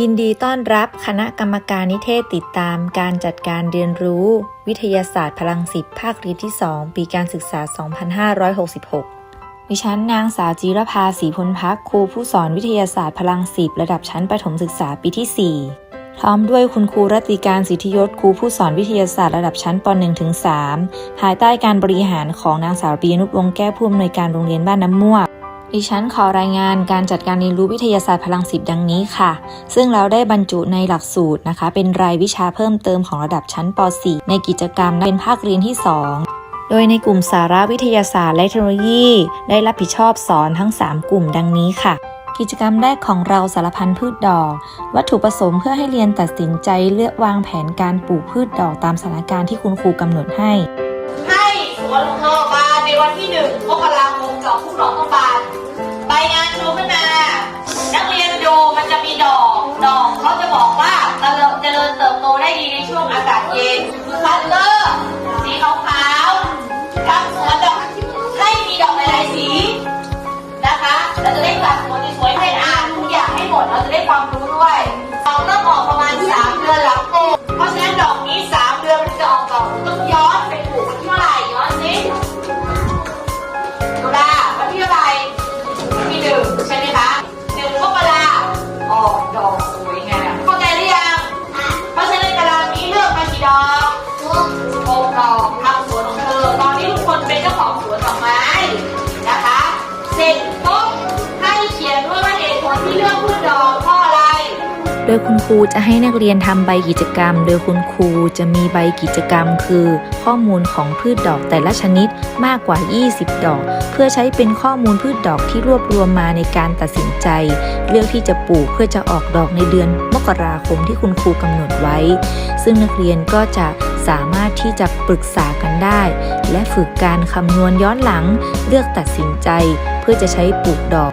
ยินดีต้อนรับคณะกรรมการนิเทศติดตามการจัดการเรียนรู้ วิทยาศาสตร์พลังสิบภาคเรียนที่ 2 ปีการศึกษา 2566 ดิฉันนางสาวจีรภาศรีพลพักครูผู้สอนวิทยาศาสตร์พลังสิบระดับชั้นประถมศึกษาปีที่ 4 พร้อมด้วยคุณครูรัติการสิทธิยศครูผู้สอนวิทยาศาสตร์ระดับชั้นป .1 ถึง 3 ภายใต้การบริหารของนางสาวปียนุชวงศ์แก้วผู้อำนวยการโรงเรียนบ้านน้ำม่วง ดิฉันขอรายงานการจัดการเรียนรู้วิทยาศาสตร์พลังสิบดังนี้ค่ะ ซึ่งเราได้บรรจุในหลักสูตรนะคะ เป็นรายวิชาเพิ่มเติมของระดับชั้นป .4 ในกิจกรรมเป็นภาคเรียนที่2โดยในกลุ่มสาระวิทยาศาสตร์และเทคโนโลยี ได้รับผิดชอบสอนทั้ง 3 กลุ่มดังนี้ค่ะ กิจกรรมแรกของเราสารพันพืชดอก วัตถุประสงค์เพื่อให้เรียนตัดสินใจเลือกวางแผนการปลูกพืชดอกตามสถานการณ์ที่คุณครูกำหนดให้ ให้สวนของเธอมาในวันที่หนึ่งมกราคมกับผู้ดอกต้องบาน ช่วง ยคุณครูจะให้นักเรียนทำใบกิจกรรม โดยคุณครูจะมีใบกิจกรรม คือ ข้อมูลของพืชดอกแต่ละชนิดมากกว่า 20 ดอก เพื่อใช้เป็นข้อมูลพืชดอกที่รวบรวมมาในการตัดสินใจ เลือกที่จะปลูกเพื่อจะออกดอกในเดือนมกราคมที่คุณครูกำหนดไว้ ซึ่งนักเรียนก็จะสามารถที่จะปรึกษากันได้ และฝึกการคำนวณย้อนหลัง เลือกตัดสินใจ เพื่อจะใช้ปลูกดอก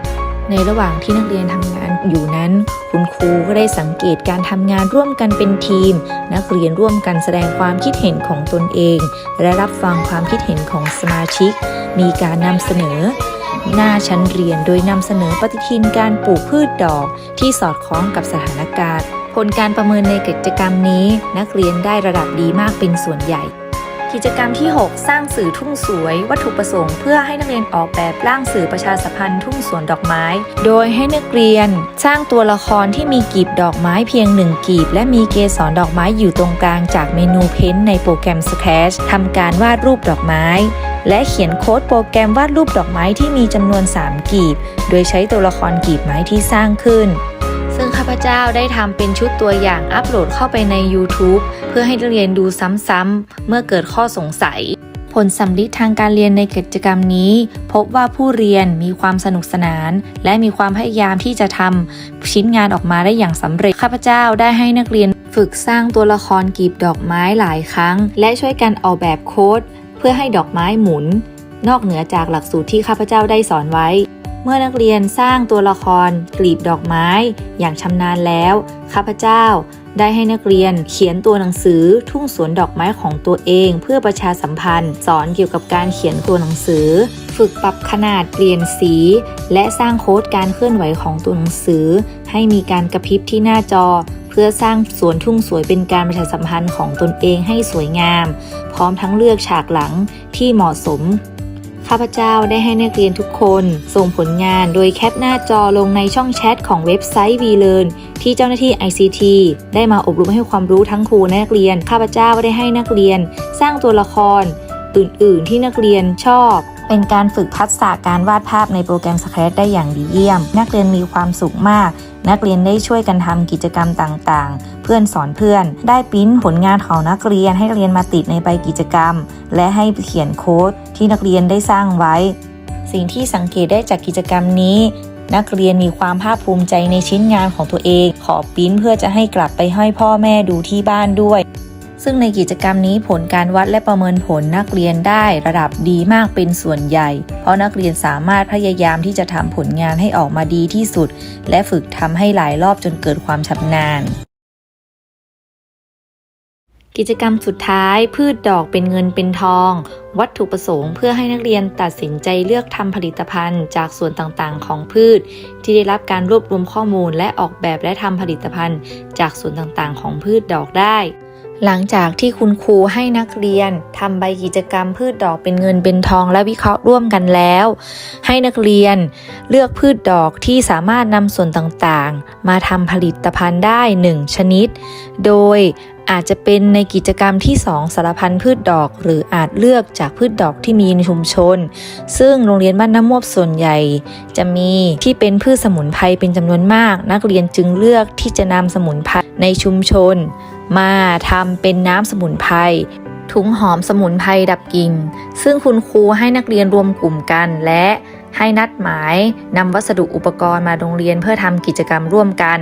ในระหว่างที่นักเรียนทำงานอยู่นั้น คุณครูก็ได้สังเกตการทำงานร่วมกันเป็นทีม นักเรียนร่วมกันแสดงความคิดเห็นของตนเอง และรับฟังความคิดเห็นของสมาชิก มีการนำเสนอ หน้าชั้นเรียนโดยนำเสนอปฏิทินการปลูกพืชดอกที่สอดคล้องกับสถานการณ์ ผลการประเมินในกิจกรรมนี้ นักเรียนได้ระดับดีมากเป็นส่วนใหญ่ กิจกรรมที่ 6 สร้างสื่อทุ่งสวย วัตถุประสงค์เพื่อให้นักเรียนออกแบบร่างสื่อประชาสัมพันธ์ทุ่งสวนดอกไม้ โดยให้นักเรียน สร้างตัวละครที่มีกีบดอกไม้เพียงหนึ่งกีบ และมีเกสรดอกไม้อยู่ตรงกลางจากเมนูเพ้นท์ในโปรแกรม Sketch ทำการวาดรูปดอกไม้ และเขียนโค้ดโปรแกรมวาดรูปดอกไม้ที่มีจำนวน 3 กีบ โดยใช้ตัวละครกีบไม้ที่สร้างขึ้น พเจ้าได้ทำเป็นชุดตัวอย่างอัปโหลดเข้าไปใน YouTube เพื่อให้นักเรียนดูซ้ำๆเมื่อเกิดข้อสงสัย ผลสำลิดทางการเรียนในกิจกรรมนี้ พบว่าผู้เรียนมีความสนุกสนาน และมีความพยายามที่จะทำชิ้นงานออกมาได้อย่างสำเร็จ ข้าพเจ้าได้ให้นักเรียนฝึกสร้างตัวละครกีบดอกไม้หลายครั้ง และช่วยกันออกแบบโค้ด เพื่อให้ดอกไม้หมุน นอกเหนือจากหลักสูตรที่ข้าพเจ้าได้สอนไว้ เมื่อนักเรียนสร้างตัวละครกลีบดอกไม้ อย่างชำนาญแล้วข้าพเจ้า ได้ให้นักเรียนเขียนตัวหนังสือทุ่งสวนดอกไม้ของตัวเอง เพื่อประชาสัมพันธ์ สอนเกี่ยวกับการเขียนตัวหนังสือ ฝึกปรับขนาดเปลี่ยนสี และสร้างโค้ดการเคลื่อนไหวของตัวหนังสือ ให้มีการกระพริบที่หน้าจอเพื่อสร้างสวนทุ่งสวยเป็นการประชาสัมพันธ์ของตนเองให้สวยงาม พร้อมทั้งเลือกฉากหลังที่เหมาะสม ข้าพเจ้าได้ให้นักเรียนทุกคนส่งผลงานโดยแคปหน้าจอลงในช่องแชทของเว็บไซต์ VLearn ที่เจ้าหน้าที่ ICT ได้มาอบรมให้ความรู้ทั้งครูและนักเรียน ข้าพเจ้าได้ให้นักเรียน สร้างตัวละคร อื่น ๆ ที่นักเรียนชอบ เป็นการฝึกทักษะการวาดภาพในโปรแกรม Sketch ได้อย่างดีเยี่ยม นักเรียนมีความสุขมาก นักเรียนได้ช่วยกันทำกิจกรรมต่างๆ เพื่อนสอนเพื่อน ได้ปิ้นผลงานของนักเรียนให้เรียนมาติดในใบกิจกรรม และให้เขียนโค้ดที่นักเรียนได้สร้างไว้ สิ่งที่สังเกตได้จากกิจกรรมนี้ นักเรียนมีความภาคภูมิใจในชิ้นงานของตัวเอง ขอปิ้นเพื่อจะให้กลับไปให้พ่อแม่ดูที่บ้านด้วย ซึ่งในกิจกรรมนี้ผลการวัดและประเมินผลนักเรียนได้ระดับดีมากเป็นส่วนใหญ่ เพราะนักเรียนสามารถพยายามที่จะทำผลงานให้ออกมาดีที่สุด และฝึกทำให้หลายรอบจนเกิดความชำนาญกิจกรรมสุดท้ายพืชดอกเป็นเงินเป็นทอง วัตถุประสงค์เพื่อให้นักเรียนตัดสินใจเลือกทำผลิตภัณฑ์จากส่วนต่างๆ ของพืช ที่ได้รับการรวบรวมข้อมูลและออกแบบและทำผลิตภัณฑ์จากส่วนต่างๆ ของพืชดอกได้ หลังจากที่คุณครูให้นักเรียนทำใบกิจกรรมพืชดอกเป็นเงินเป็นทองและวิเคราะห์ร่วมกันแล้ว ให้นักเรียนเลือกพืชดอกที่สามารถนำส่วนต่างๆ มาทำผลิตภัณฑ์ได้ 1 ชนิด โดยอาจจะเป็นในกิจกรรมที่ 2สารพันพืชดอก หรืออาจเลือกจากพืชดอกที่มีในชุมชน ซึ่งโรงเรียนบ้านน้ำมวบส่วนใหญ่ จะมีที่เป็นพืชสมุนไพรเป็นจำนวนมาก นักเรียนจึงเลือกที่จะนำสมุนไพรในชุมชน มาทำเป็นน้ำสมุนไพรถุงหอมสมุนไพรดับกลิ่นซึ่งคุณครูให้นักเรียนรวมกลุ่มกันและให้นัดหมายนำวัสดุอุปกรณ์มาโรงเรียนเพื่อทำกิจกรรมร่วมกัน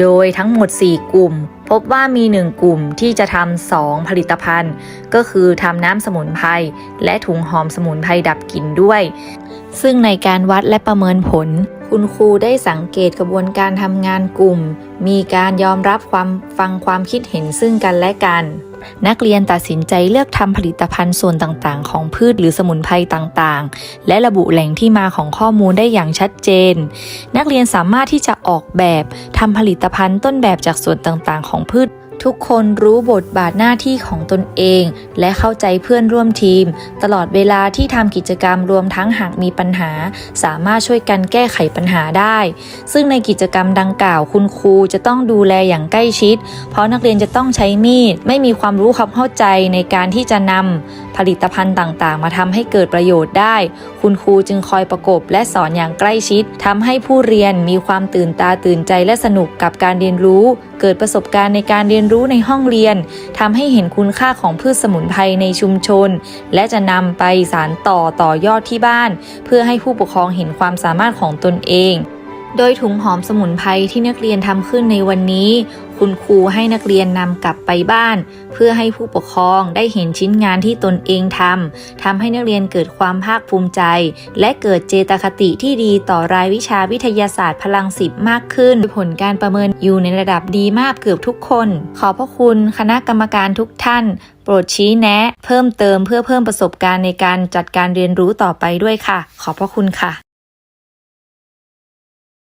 โดยทั้งหมด 4 กลุ่ม พบว่ามี 1 กลุ่มที่จะทำสองผลิตภัณฑ์ ก็คือทำน้ำสมุนไพรและถุงหอมสมุนไพรดับกลิ่นด้วย ซึ่งในการวัดและประเมินผล คุณครูได้สังเกตกระบวนการทำงานกลุ่ม มีการยอมรับความฟังความคิดเห็นซึ่งกันและกัน นักเรียนตัดสินใจเลือกทำผลิตภัณฑ์ส่วนต่างๆ ของพืชหรือสมุนไพรต่างๆ และระบุแหล่งที่มาของข้อมูลได้อย่างชัดเจน นักเรียนสามารถที่จะออกแบบทำผลิตภัณฑ์ต้นแบบจากส่วนต่างๆ ของพืช ทุกคนรู้บทบาทหน้าที่ของตนเอง และเข้าใจเพื่อนร่วมทีม ตลอดเวลาที่ทำกิจกรรมรวมทั้งหากมีปัญหา สามารถช่วยกันแก้ไขปัญหาได้ ซึ่งในกิจกรรมดังกล่าวคุณครูจะต้องดูแลอย่างใกล้ชิด เพราะนักเรียนจะต้องใช้มีด ไม่มีความรู้ความเข้าใจในการที่จะนำผลิตภัณฑ์ต่างๆ มาทำให้เกิดประโยชน์ได้ คุณครูจึงคอยประกบและสอนอย่างใกล้ชิดทำให้ผู้เรียนมีความตื่นตาตื่นใจและสนุกกับการเรียนรู้ เกิดประสบการณ์ในการเรียนรู้ในห้องเรียนทำให้เห็นคุณค่าของพืชสมุนไพรในชุมชน และจะนำไปสารต่อต่อยอดที่บ้าน เพื่อให้ผู้ปกครองเห็นความสามารถของตนเองโดยถุงหอมสมุนไพรที่นักเรียนทำขึ้นในวันนี้ คุณครูให้นักเรียนนำกลับไปบ้าน เพื่อให้ผู้ปกครองได้เห็นชิ้นงานที่ตนเองทำทำให้นักเรียนเกิดความภาคภูมิใจ และเกิดเจตคติที่ดีต่อรายวิชาวิทยาศาสตร์พลังสิบมากขึ้น ผลการประเมินอยู่ในระดับดีมากเกือบทุกคน ขอพระคุณคณะกรรมการทุกท่านโปรดชี้แนะ เพิ่มเติมเพื่อเพิ่มประสบการณ์ในการจัดการเรียนรู้ต่อไปด้วยค่ะ ขอบพระคุณค่ะ